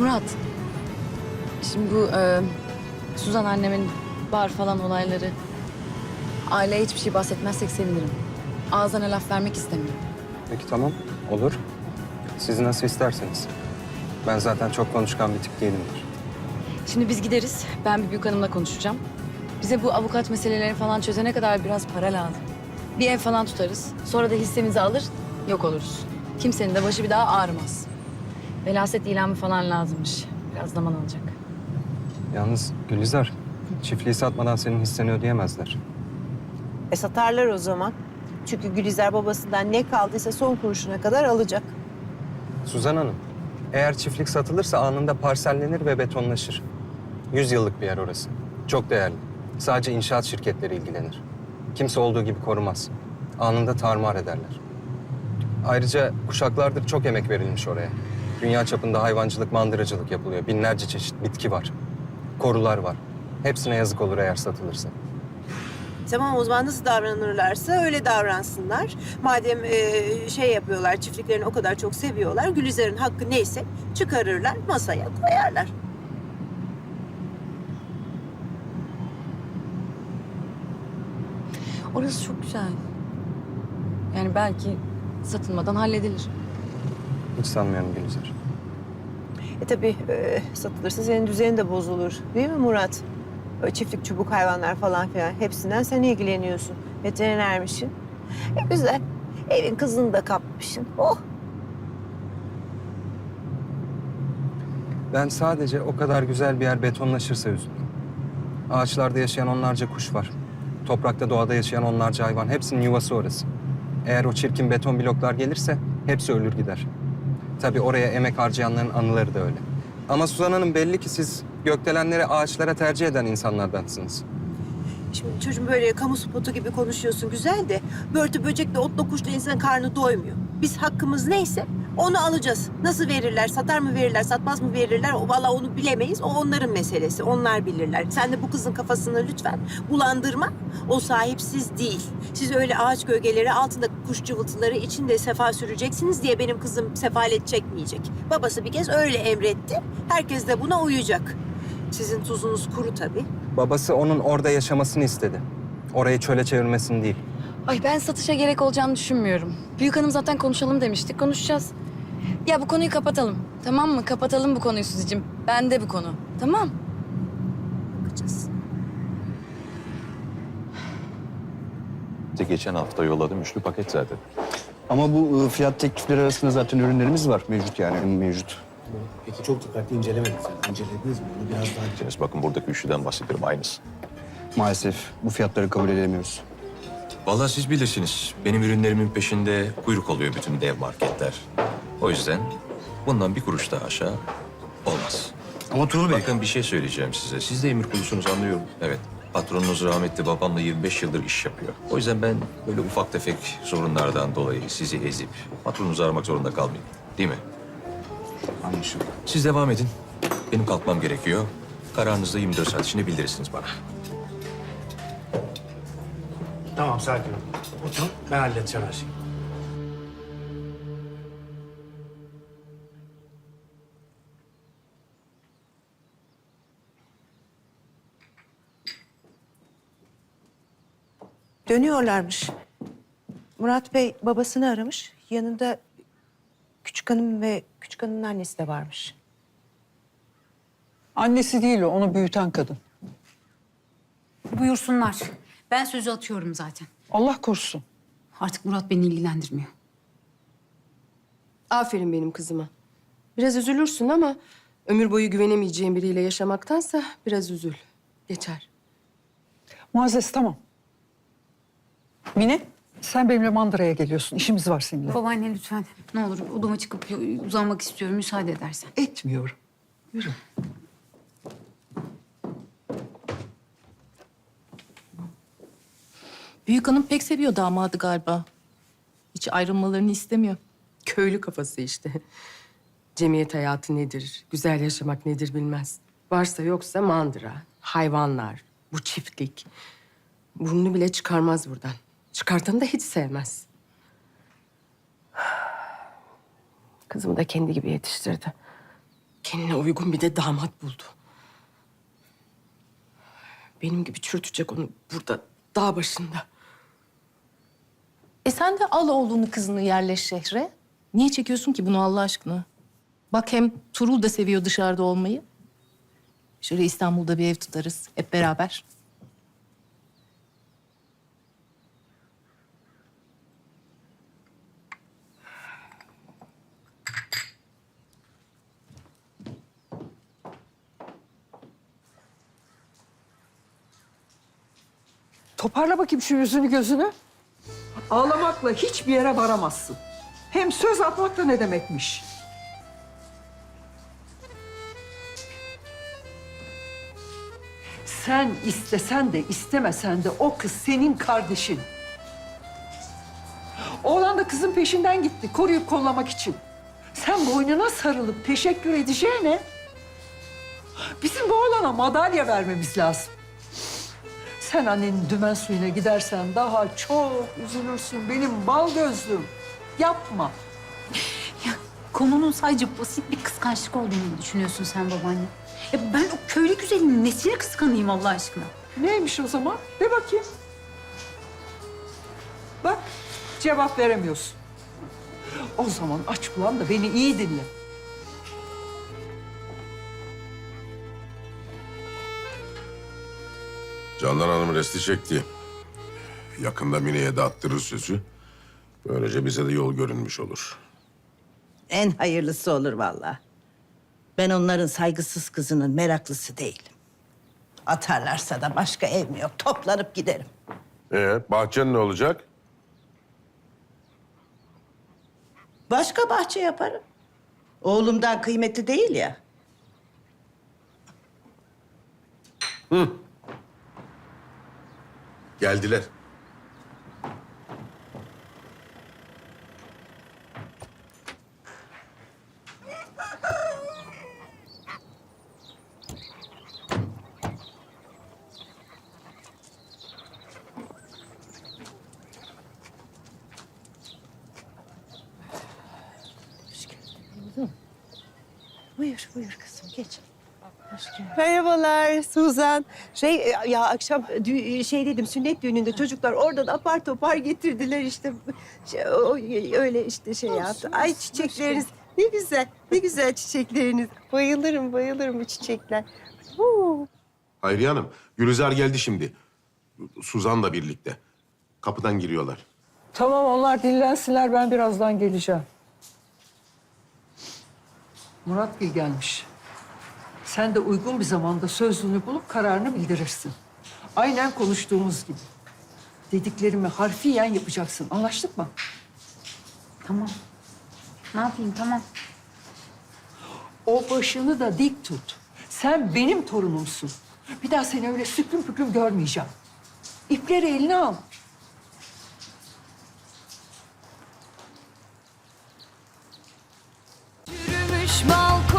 Murat. Şimdi bu e, Suzan annemin bar falan olayları. Aileye hiçbir şey bahsetmezsek sevinirim. Ağzına laf vermek istemiyorum. Peki tamam, olur. Siz nasıl isterseniz. Ben zaten çok konuşkan bir tip değilimdir. Şimdi biz gideriz. Ben bir büyük hanımla konuşacağım. Bize bu avukat meselelerini falan çözene kadar biraz para lazım. Bir ev falan tutarız. Sonra da hissemizi alır, yok oluruz. Kimsenin de başı bir daha ağrımaz. Velaset ilamı falan lazımmış. Biraz zaman alacak. Yalnız Gülizar, çiftliği satmadan senin hisseni ödeyemezler. E satarlar o zaman. Çünkü Gülizar babasından ne kaldıysa son kuruşuna kadar alacak. Suzan Hanım, eğer çiftlik satılırsa anında parsellenir ve betonlaşır. Yüz yıllık bir yer orası. Çok değerli. Sadece inşaat şirketleri ilgilenir. Kimse olduğu gibi korumaz. Anında tarumar ederler. Ayrıca kuşaklardır çok emek verilmiş oraya. Dünya çapında hayvancılık, mandıracılık yapılıyor. Binlerce çeşit bitki var. Korular var. Hepsine yazık olur eğer satılırsa. Tamam o zaman nasıl davranırlarsa öyle davransınlar. Madem e, şey yapıyorlar, çiftliklerini o kadar çok seviyorlar. Gülizar'ın hakkı neyse çıkarırlar, masaya koyarlar. Orası çok güzel. Yani belki satılmadan halledilir. Hiç sanmıyorum Gülizar. E tabii e, satılırsa senin düzenin de bozulur. Değil mi Murat? O çiftlik çubuk hayvanlar falan filan hepsinden sen ilgileniyorsun. Veterinermişsin. E güzel. Evin kızını da kapmışsın. Oh. Ben sadece o kadar güzel bir yer betonlaşırsa üzülürüm. Ağaçlarda yaşayan onlarca kuş var. Toprakta doğada yaşayan onlarca hayvan. Hepsinin yuvası orası. Eğer o çirkin beton bloklar gelirse hepsi ölür gider. Tabii oraya emek harcayanların anıları da öyle. Ama Suzan Hanım belli ki siz gökdelenleri ağaçlara tercih eden insanlardansınız. Şimdi çocuğum böyle kamu spotu gibi konuşuyorsun güzel de börtü böcekle otla kuşla insanın karnı doymuyor. Biz hakkımız neyse onu alacağız. Nasıl verirler, satar mı verirler, satmaz mı verirler o valla onu bilemeyiz. O onların meselesi, onlar bilirler. Sen de bu kızın kafasını lütfen bulandırma. O sahipsiz değil. Siz öyle ağaç gölgeleri altında kuş cıvıltıları içinde sefa süreceksiniz diye benim kızım sefalet çekmeyecek. Babası bir kez öyle emretti. Herkes de buna uyacak. Sizin tuzunuz kuru tabii. Babası onun orada yaşamasını istedi. Orayı çöle çevirmesini değil. Ay ben satışa gerek olacağını düşünmüyorum. Büyük hanım zaten konuşalım demiştik. Konuşacağız. Ya bu konuyu kapatalım. Tamam mı? Kapatalım bu konuyu Suzi'cim. Bende bu konu. Tamam. Bakacağız. Geçen hafta yolladım üçlü paket zaten. Ama bu e, fiyat teklifleri arasında zaten ürünlerimiz var. Mevcut yani mevcut. Peki çok dikkatli incelemediniz yani. İncelediniz mi? Onu biraz daha Deniz bakın buradaki üçlüden bahsediyorum aynısı. Maalesef bu fiyatları kabul edemiyoruz. Vallahi siz bilirsiniz. Benim ürünlerimin peşinde kuyruk oluyor bütün dev marketler. O yüzden bundan bir kuruş daha aşağı olmaz. Ama Tuğrul Bey... Bakın bir şey söyleyeceğim size. Siz de emir kulusunuz anlıyorum. Evet. Patronunuz rahmetli babamla 25 yıldır iş yapıyor. O yüzden ben böyle ufak tefek sorunlardan dolayı sizi ezip patronunuzu aramak zorunda kalmayayım. Değil mi? Anlaşıldı. Siz devam edin. Benim kalkmam gerekiyor. Kararınızı 24 saat içinde bildirirsiniz bana. Tamam sakin ol. Oturun ben halledeceğim her şeyi. Dönüyorlarmış. Murat Bey babasını aramış. Yanında küçük hanım ve küçük hanımın annesi de varmış. Annesi değil o, onu büyüten kadın. Buyursunlar. Ben sözü atıyorum zaten. Allah korusun. Artık Murat beni ilgilendirmiyor. Aferin benim kızıma. Biraz üzülürsün ama ömür boyu güvenemeyeceğin biriyle yaşamaktansa biraz üzül. Geçer. Muazzez tamam. Mine, sen benimle mandıraya geliyorsun. İşimiz var seninle. Babaanne lütfen ne olur odama çıkıp uzanmak istiyorum müsaade edersen. Etmiyorum. Yürü. Büyük hanım pek seviyor damadı galiba. Hiç ayrılmalarını istemiyor. Köylü kafası işte. Cemiyet hayatı nedir, güzel yaşamak nedir bilmez. Varsa yoksa mandıra, hayvanlar, bu çiftlik. Burnunu bile çıkarmaz buradan. Çıkartanı da hiç sevmez. Kızımı da kendi gibi yetiştirdi. Kendine uygun bir de damat buldu. Benim gibi çürütecek onu burada dağ başında. E sen de al oğlunu kızını yerleş şehre. Niye çekiyorsun ki bunu Allah aşkına? Bak hem Turul da seviyor dışarıda olmayı. Şöyle İstanbul'da bir ev tutarız hep beraber. Toparla bakayım şu yüzünü gözünü. Ağlamakla hiçbir yere varamazsın. Hem söz atmak da ne demekmiş? Sen istesen de istemesen de o kız senin kardeşin. Oğlan da kızın peşinden gitti koruyup kollamak için. Sen boynuna sarılıp teşekkür edeceğine bizim bu oğlana madalya vermemiz lazım. Sen annenin dümen suyuna gidersen daha çok üzülürsün benim bal gözlüm. Yapma. Konunun sadece basit bir kıskançlık olduğunu mu düşünüyorsun sen babaanne? Ya ben o köylü güzelinin nesine kıskanayım Allah aşkına? Neymiş o zaman? De bakayım. Bak cevap veremiyorsun. O zaman aç kulağını da beni iyi dinle. Candan Hanım resti çekti. Yakında Mine'ye de attırır sözü. Böylece bize de yol görünmüş olur. En hayırlısı olur vallahi. Ben onların saygısız kızının meraklısı değilim. Atarlarsa da başka ev mi yok? Toplanıp giderim. Ee, bahçen ne olacak? Başka bahçe yaparım. Oğlumdan kıymeti değil ya. Geldiler. Buyur, buyur kızım geç. Merhabalar Suzan. Şey e, ya akşam dü- şey dedim sünnet düğününde çocuklar oradan apar topar getirdiler işte. Şey, o, öyle işte şey yaptı. Ay çiçekleriniz ne güzel, ne güzel çiçekleriniz. Bayılırım, bayılırım bu çiçekler. Huu. Hayriye Hanım, Gülizar geldi şimdi. Suzan'la birlikte. Kapıdan giriyorlar. Tamam onlar dinlensinler ben birazdan geleceğim. Muratgil gelmiş. Sen de uygun bir zamanda sözlüğünü bulup kararını bildirirsin. Aynen konuştuğumuz gibi. Dediklerimi harfiyen yapacaksın. Anlaştık mı? Tamam. Ne yapayım tamam. O başını da dik tut. Sen benim torunumsun. Bir daha seni öyle süklüm püklüm görmeyeceğim. İpleri eline al. Yürümüş balkon